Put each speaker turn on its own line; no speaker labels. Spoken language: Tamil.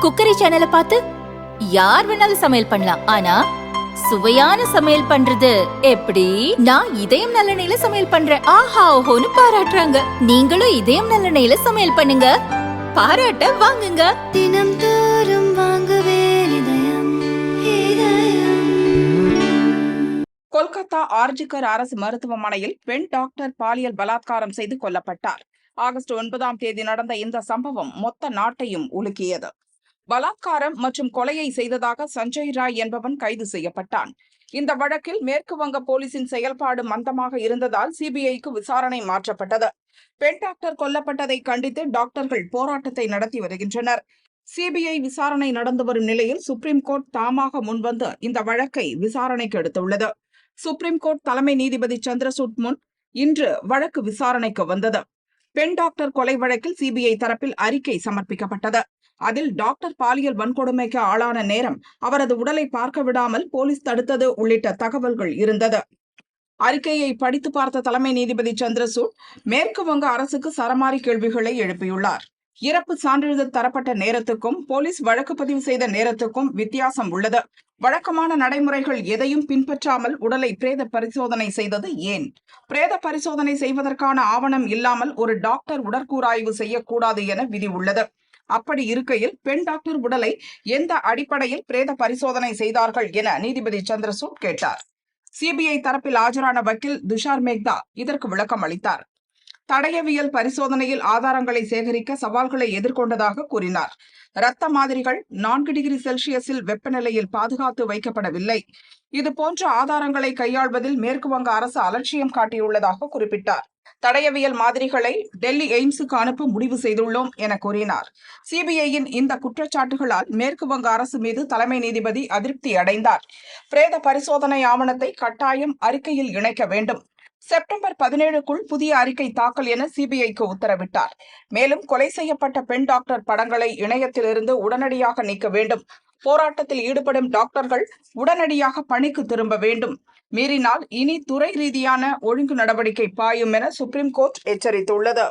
குக்கரி சேனலை பார்த்து யார் வேணாலும் சமையல் பண்ணலாம். ஆனா சுவையான சமையல் பண்றது எப்படி? நான் இதயம் நல்லெண்ணெயில சமையல் பண்றேன். ஆஹா ஓஹோன்னு பாராட்டுறாங்க. நீங்களும் இதயம் நல்லெண்ணெயில சமையல் பண்ணுங்க. பாராட்ட வாங்குங்க.
தினம் தோறும் வாங்குவே இதயம் இதயம்.
கொல்கத்தா ஆர்ஜிகர் அரசு மருத்துவமனையில் பெண் டாக்டர் பாலியல் பலாத்காரம் செய்து கொல்லப்பட்டார். ஆகஸ்ட் ஒன்பதாம் தேதி நடந்த இந்த சம்பவம் மொத்த நாட்டையும் உலுக்கியது. பலாத்காரம் மற்றும் கொலையை செய்ததாக சஞ்சய் ராய் என்பவன் கைது செய்யப்பட்டான். இந்த வழக்கில் மேற்கு வங்க போலீசின் செயல்பாடு மந்தமாக இருந்ததால் சிபிஐக்கு விசாரணை மாற்றப்பட்டது. பெண் டாக்டர் கொல்லப்பட்டதை கண்டித்து டாக்டர்கள் போராட்டத்தை நடத்தி வருகின்றனர். சிபிஐ விசாரணை நடந்து வரும் நிலையில் சுப்ரீம் கோர்ட் தாமாக முன்வந்து இந்த வழக்கை விசாரணைக்கு எடுத்துள்ளது. சுப்ரீம் கோர்ட் தலைமை நீதிபதி சந்திரசூட் முன் இன்று வழக்கு விசாரணைக்கு வந்தது. பெண் டாக்டர் கொலை வழக்கில் சிபிஐ தரப்பில் அறிக்கை சமர்ப்பிக்கப்பட்டது. அதில் டாக்டர் பாலியல் வன்கொடுமைக்கு ஆளான நேரம் அவரது உடலை பார்க்க விடாமல் போலீஸ் தடுத்தது உள்ளிட்ட தகவல்கள் இருந்தது. அறிக்கையை படித்து பார்த்த தலைமை நீதிபதி சந்திரசூட் மேற்கு வங்க அரசுக்கு சரமாரி கேள்விகளை எழுப்பியுள்ளார். இறப்பு சான்றிதழ் தரப்பட்ட நேரத்துக்கும் போலீஸ் வழக்கு பதிவு செய்த நேரத்துக்கும் வித்தியாசம் உள்ளது. வழக்கமான நடைமுறைகள் எதையும் பின்பற்றாமல் உடலை பிரேத பரிசோதனை செய்தது ஏன்? பிரேத பரிசோதனை செய்வதற்கான ஆவணம் இல்லாமல் ஒரு டாக்டர் உடற்கூறாய்வு செய்யக்கூடாது என விதி உள்ளது. அப்படி இருக்கையில் பெண் டாக்டர் உடலை எந்த அடிப்படையில் பிரேத பரிசோதனை செய்தார்கள் என நீதிபதி சந்திரசூட் கேட்டார். சிபிஐ தரப்பில் ஆஜரான வக்கீல் துஷார் மேக்தா இதற்கு விளக்கம் அளித்தார். தடயவியல் பரிசோதனையில் ஆதாரங்களை சேகரிக்க சவால்களை எதிர்கொண்டதாக கூறினார். இரத்த மாதிரிகள் நான்கு டிகிரி செல்சியஸில் வெப்பநிலையில் பாதுகாத்து வைக்கப்படவில்லை. இது போன்ற ஆதாரங்களை கையாள்வதில் மேற்குவங்க அரசு அலட்சியம் காட்டியுள்ளதாக குறிப்பிட்டார். தடயவியல் மாதிரிகளை டெல்லி எய்ம்ஸுக்கு அனுப்ப முடிவு செய்துள்ளோம் என கூறினார். சிபிஐயின் இந்த குற்றச்சாட்டுகளால் மேற்கு வங்க அரசு மீது தலைமை நீதிபதி அதிருப்தி அடைந்தார். பிரேத பரிசோதனை ஆவணத்தை கட்டாயம் அறிக்கையில் இணைக்க வேண்டும். செப்டம்பர் பதினேழுக்குள் புதிய அறிக்கை தாக்கல் என சிபிஐக்கு உத்தரவிட்டார். மேலும் கொலை செய்யப்பட்ட பெண் டாக்டர் படங்களை இணையத்திலிருந்து உடனடியாக நீக்க வேண்டும். போராட்டத்தில் ஈடுபடும் டாக்டர்கள் உடனடியாக பணிக்கு திரும்ப வேண்டும். மீறினால் இனி துறை ரீதியான ஒழுங்கு நடவடிக்கை பாயும் என சுப்ரீம் கோர்ட் எச்சரித்துள்ளது.